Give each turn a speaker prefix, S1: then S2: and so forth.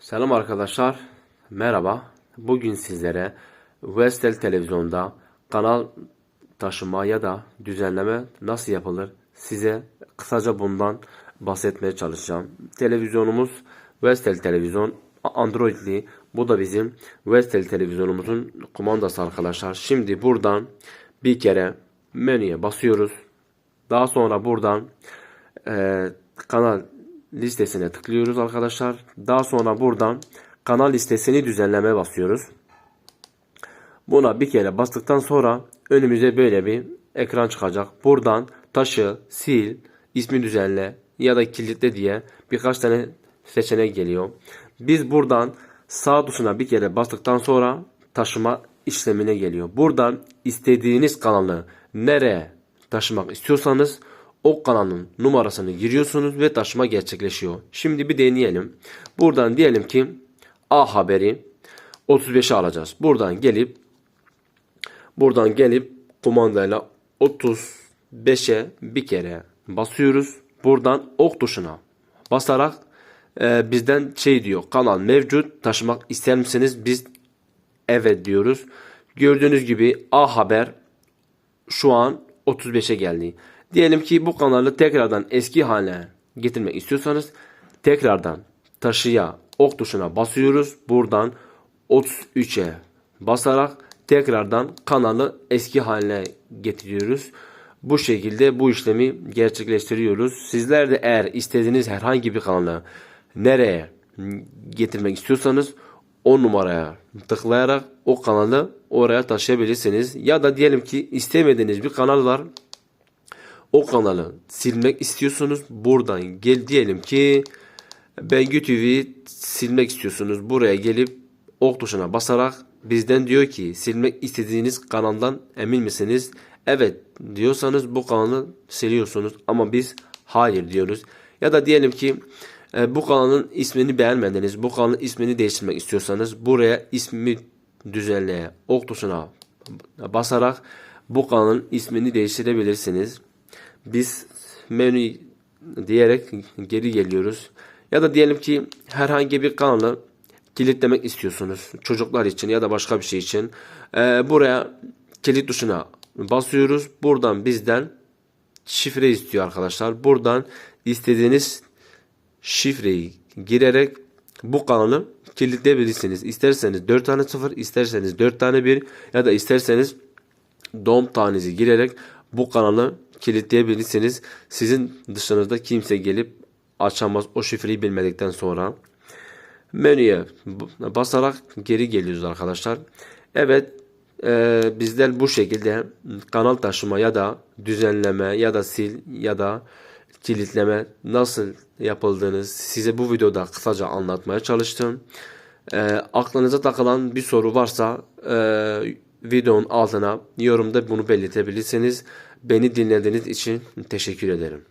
S1: Selam arkadaşlar. Merhaba. Bugün sizlere Vestel televizyonda kanal taşıma ya da düzenleme nasıl yapılır size kısaca bundan bahsetmeye çalışacağım. Televizyonumuz Vestel televizyon Android'li. Bu da bizim Vestel televizyonumuzun kumandası arkadaşlar. Şimdi buradan bir kere menüye basıyoruz. Daha sonra buradan e, kanal listesine tıklıyoruz arkadaşlar. Daha sonra buradan kanal listesini düzenleme basıyoruz. Buna bir kere bastıktan sonra önümüze böyle bir ekran çıkacak. Buradan taşı, sil, ismi düzenle ya da kilitle diye birkaç tane seçenek geliyor. Biz buradan sağ tuşuna bir kere bastıktan sonra taşıma işlemine geliyor. Buradan istediğiniz kanalı nereye taşımak istiyorsanız o kanalın numarasını giriyorsunuz ve taşıma gerçekleşiyor. Şimdi bir deneyelim. Buradan diyelim ki A haberi 35'e alacağız. Buradan gelip buradan gelip kumandayla 35'e bir kere basıyoruz. Buradan ok tuşuna basarak e, bizden şey diyor kanal mevcut taşımak ister misiniz? Biz evet diyoruz. Gördüğünüz gibi A haber şu an 35'e geldi. Diyelim ki bu kanalı tekrardan eski haline getirmek istiyorsanız tekrardan taşıya ok tuşuna basıyoruz. Buradan 33'e basarak tekrardan kanalı eski haline getiriyoruz. Bu şekilde bu işlemi gerçekleştiriyoruz. Sizler de eğer istediğiniz herhangi bir kanalı nereye getirmek istiyorsanız o numaraya tıklayarak o kanalı oraya taşıyabilirsiniz. Ya da diyelim ki istemediğiniz bir kanal var. O kanalı silmek istiyorsunuz. Buradan gel diyelim ki Bengü TV'yi silmek istiyorsunuz. Buraya gelip ok tuşuna basarak bizden diyor ki silmek istediğiniz kanaldan emin misiniz? Evet diyorsanız bu kanalı siliyorsunuz ama biz hayır diyoruz. Ya da diyelim ki e, bu kanalın ismini beğenmediniz. Bu kanalın ismini değiştirmek istiyorsanız buraya ismi düzenleye ok tuşuna basarak bu kanalın ismini değiştirebilirsiniz. Biz menü diyerek geri geliyoruz. Ya da diyelim ki herhangi bir kanalı kilitlemek istiyorsunuz. Çocuklar için ya da başka bir şey için. Ee, buraya kilit tuşuna basıyoruz. Buradan bizden şifre istiyor arkadaşlar. Buradan istediğiniz şifreyi girerek bu kanalı kilitleyebilirsiniz. İsterseniz 4 tane 0, isterseniz 4 tane 1 ya da isterseniz doğum tanesi girerek bu kanalı kilitleyebilirsiniz. Sizin dışınızda kimse gelip açamaz o şifreyi bilmedikten sonra. Menüye basarak geri geliyoruz arkadaşlar. Evet e, bizler bu şekilde kanal taşıma ya da düzenleme ya da sil ya da kilitleme nasıl yapıldığını size bu videoda kısaca anlatmaya çalıştım. E, aklınıza takılan bir soru varsa e, videonun altına yorumda bunu belirtebilirsiniz. Beni dinlediğiniz için teşekkür ederim.